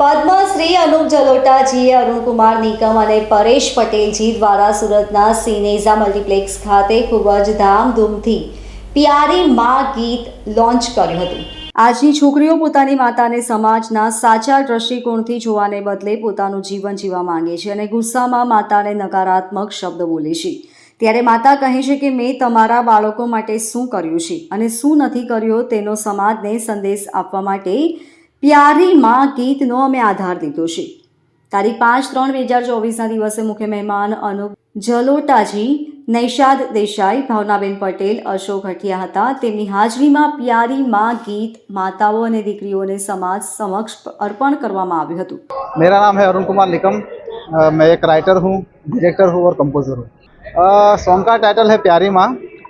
પદ્મશ્રી અનુપ જલોટાજીએ અરુણકુમાર નિગમ અને પરેશ પટેલજી દ્વારા સુરતના સિનેઝા મલ્ટીપ્લેક્સ ખાતે ખૂબ જ ધામધૂમથી પ્યારી માં ગીત લોન્ચ કર્યું હતું. આજની છોકરીઓ પોતાની માતાને સમાજના સાચા દ્રષ્ટિકોણથી જોવાને બદલે પોતાનું જીવન જીવવા માંગે છે અને ગુસ્સામાં માતાને નકારાત્મક શબ્દ બોલે છે. ત્યારે માતા કહે છે કે, મેં તમારા બાળકો માટે શું કર્યું છે અને શું નથી કર્યો તેનો સમાજને સંદેશ આપવા માટે પ્યારી માં ગીતનો અમે આધાર લીધો છે તારીખ પાંચ ત્રણ બે હજાર ચોવીસના દિવસે મુખ્ય મહેમાન અનુપ જલોટાજી નૈશાદ દેસાઈ ભાવનાબેન પટેલ અશોક હઠિયા હતા તેમની હાજરીમાં પ્યારી માં ગીત માતાઓ અને દીકરીઓને સમાજ સમક્ષ અર્પણ કરવામાં આવ્યું હતું मेरा नाम है अरुण कुमार निकम अ, मैं एक राइटर हूँ डायरेक्टर हूँ और कंपोजर हूँ अ, सॉन्ग का टाइटल है प्यारी माँ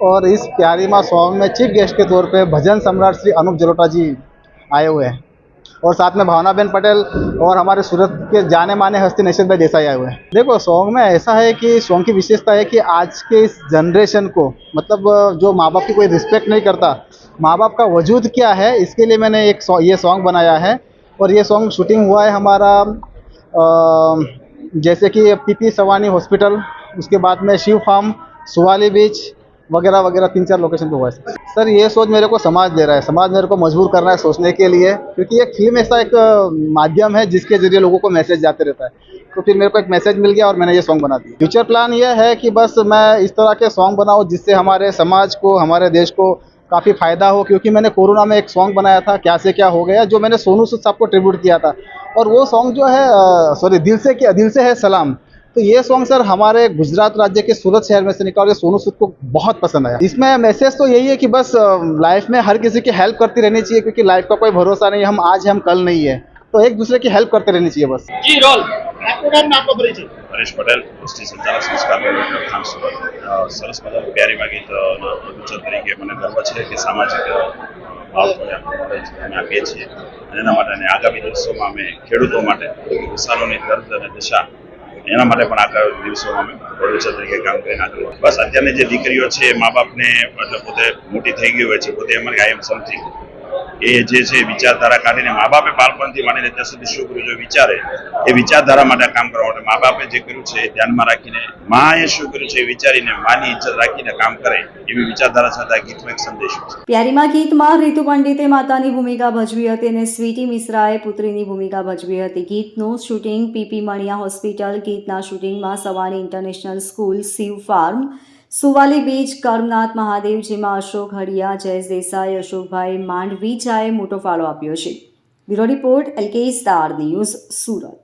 और इस प्यारी माँ सॉन्ग में चीफ गेस्ट के तौर पे भजन सम्राट श्री अनूप जलोटा जी आए हुए हैं और साथ में भावनाबेन पटेल और हमारे सूरत के जाने माने हस्ती नशद भाई देसाई आए हुए हैं। देखो सॉन्ग में ऐसा है कि सॉन्ग की विशेषता है कि आज के इस जनरेशन को मतलब जो माँ बाप की कोई रिस्पेक्ट नहीं करता माँ बाप का वजूद क्या है इसके लिए मैंने एक सॉ- ये सॉन्ग बनाया है। और ये सॉन्ग शूटिंग हुआ है हमारा अ, जैसे कि पीपी सवानी हॉस्पिटल उसके बाद में शिव फार्म सुवाली बीच वगैरह वगैरह, तीन चार लोकेशन पे हुआ है। सर, ये सोच मेरे को समाज दे रहा है। समाज मेरे को मजबूर कर रहा है सोचने के लिए, क्योंकि एक फ़िल्म ऐसा एक माध्यम है जिसके ज़रिए लोगों को मैसेज जाते रहता है। तो फिर मेरे को एक मैसेज मिल गया और मैंने ये सॉन्ग बना दिया। फ्यूचर प्लान ये है कि बस मैं इस तरह के सॉन्ग बनाऊँ जिससे हमारे समाज को, हमारे देश को काफ़ी फ़ायदा हो, क्योंकि मैंने कोरोना में एक सॉन्ग बनाया था, क्या से क्या हो गया, जो मैंने सोनू सूद साहब को ट्रिब्यूट किया था। और वो सॉन्ग जो है सॉरी दिल से क्या, दिल से है सलाम। तो ये सॉन्ग सर हमारे गुजरात राज्य के सूरत शहर में से निकला और ये सोनू सूद को बहुत पसंद आया इसमें मैसेज तो यही है कि बस लाइफ में हर किसी की हेल्प करती रहनी चाहिए क्योंकि लाइफ का कोई भरोसा नहीं हम आज हैं हम कल नहीं है तो एक दूसरे की हेल्प करते रहनी चाहिए बस જી રોલ આપનું નામ ને આપનો પરિચય હરેશ પટેલ એસટી સંચાલક સંસ્કાર વિભાગ ખાન સુરત અ, સરસ મજાનું પ્યારી માગીત પ્રદૂષક તરીકે મને ગર્વ છે કે સામાજિક અ, બાબતોને આપણે knowledge અમે આપીએ છીએ અને એના માટે અને આગામી દિવસોમાં અમે ખેડૂતો માટે કિસાનોની દર્દ અને દશા એના માટે પણ આગળ દિવસોમાં અમે પ્રોડ્યુસર તરીકે કામ કરીને આગળ બસ અત્યારની જે દીકરીઓ છે મા બાપને મતલબ પોતે મોટી થઈ ગઈ હોય છે, પોતે એમ આઈ એમ સમથિંગ એ જે છે વિચારધારા કાઢીને મા બાપે બાળપણથી માંડીને ત્યાં સુધી શું છે વિચારે, એ વિચારધારા માટે કામ કરવા માટે મા બાપે જે કર્યું છે ધ્યાનમાં રાખીને માએ શું કર્યું છે વિચારીને માની ઇજ્જત રાખીને કામ કરે એવી વિચારધારા સાથે આ ગીતમાં એક સંદેશ પ્યારીમાં ગીતમાં રીતુ પંડિતે માતાની ભૂમિકા ભજવી હતી અને સ્વીટી મિશ્રાએ પુત્રીની ભૂમિકા ભજવી હતી. ગીતનું શૂટિંગ પીપી મણિયા હોસ્પિટલ, ગીતના શૂટિંગમાં સવાણી ઇન્ટરનેશનલ સ્કૂલ સીવ ફાર્મ સુવાલી બીચ, કર્મનાથ મહાદેવ, જેમાં અશોક હરિયા, જયેશ દેસાઈ, અશોકભાઈ માંડવીચાએ મોટો ફાળો આપ્યો છે. Bureau report, LK star news, Surat.